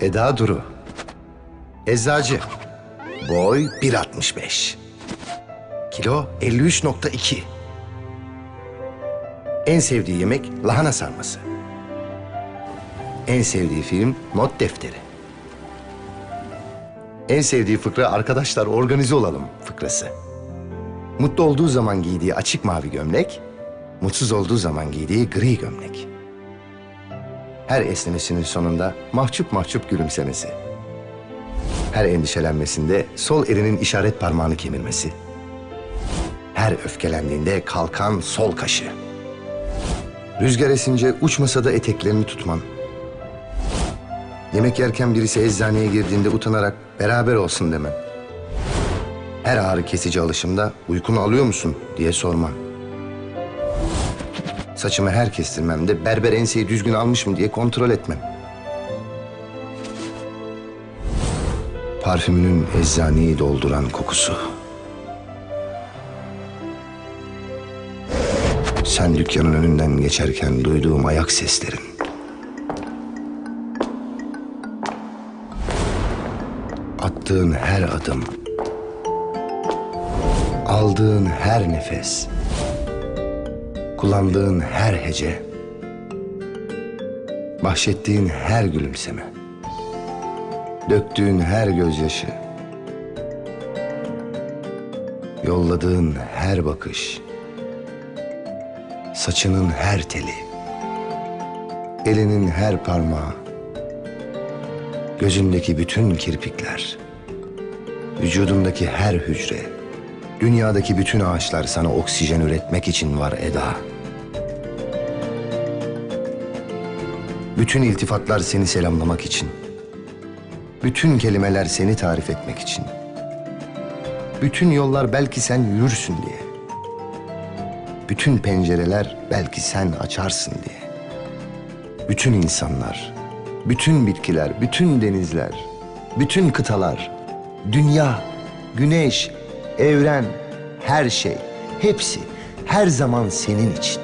Eda Duru. Eczacı. Boy 1.65. Kilo 53.2. En sevdiği yemek lahana sarması. En sevdiği film Not Defteri. En sevdiği fıkra arkadaşlar organize olalım fıkrası. Mutlu olduğu zaman giydiği açık mavi gömlek, mutsuz olduğu zaman giydiği gri gömlek. Her esnemesinin sonunda mahcup mahcup gülümsemesi. Her endişelenmesinde sol elinin işaret parmağını kemirmesi. Her öfkelendiğinde kalkan sol kaşı. Rüzgar esince uçmasa da eteklerini tutman. Yemek yerken birisi eczaneye girdiğinde utanarak beraber olsun demen. Her ağrı kesici alışımda uykunu alıyor musun diye sorman. Saçımı her kestirmemde berber enseyi düzgün almış mı diye kontrol etmem. Parfümünün eczaneyi dolduran kokusu. Sen dükkanın önünden geçerken duyduğum ayak seslerin. Attığın her adım. Aldığın her nefes. Kullandığın her hece. Bahşettiğin her gülümseme. Döktüğün her gözyaşı. Yolladığın her bakış. Saçının her teli. Elinin her parmağı. Gözündeki bütün kirpikler. Vücudundaki her hücre. Dünyadaki bütün ağaçlar sana oksijen üretmek için var Eda. Bütün iltifatlar seni selamlamak için. Bütün kelimeler seni tarif etmek için. Bütün yollar belki sen yürürsün diye. Bütün pencereler belki sen açarsın diye. Bütün insanlar, bütün bitkiler, bütün denizler, bütün kıtalar, dünya, güneş, evren, her şey, hepsi her zaman senin için.